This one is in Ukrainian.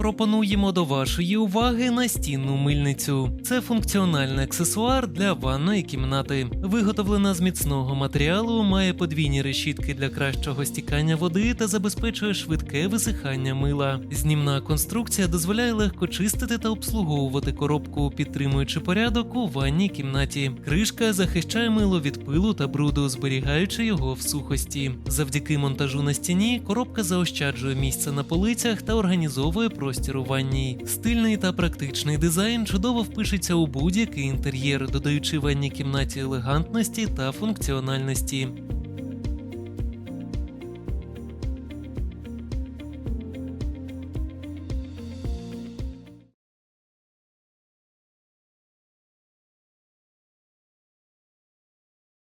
Пропонуємо до вашої уваги настінну мильницю. Це функціональний аксесуар для ванної кімнати. Виготовлена з міцного матеріалу, має подвійні решітки для кращого стікання води та забезпечує швидке висихання мила. Знімна конструкція дозволяє легко чистити та обслуговувати коробку, підтримуючи порядок у ванній кімнаті. Кришка захищає мило від пилу та бруду, зберігаючи його в сухості. Завдяки монтажу на стіні коробка заощаджує місце на полицях та організовує простір у ванній. Стильний та практичний дизайн чудово впишеться у будь-який інтер'єр, додаючи ванній кімнаті елегантності та функціональності.